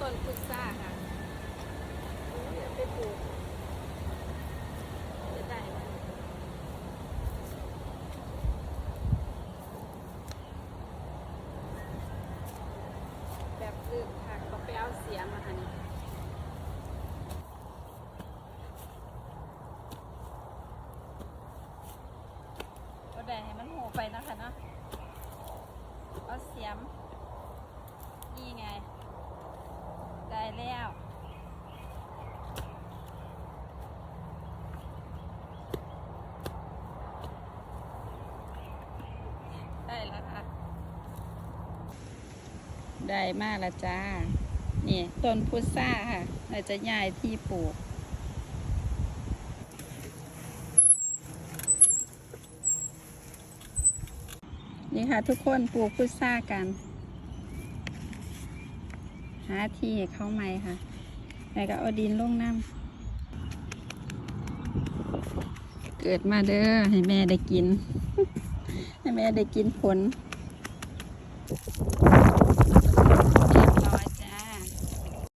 ต้นพุทราค่ะเดี๋ยวไปปลูกจะได้แบบลึกค่ะก็ไปเอาเสียมาค่ะนี่ก็ได้ให้มันโหไปนะคะเนาะเอาเสียม นี่ไง ได้แล้ว ได้แล้วค่ะ ได้มากล้วจ้า นี่ต้นพุทราค่ะเราจะย้ายที่ปลูก นี่ค่ะทุกคนปลูกพุทรากัน หาที่เข้าใหม่ค่ะแล้วก็เอาดินลงน้ำเกิดมาเด้อให้แม่ได้กิน ให้แม่ได้กินผล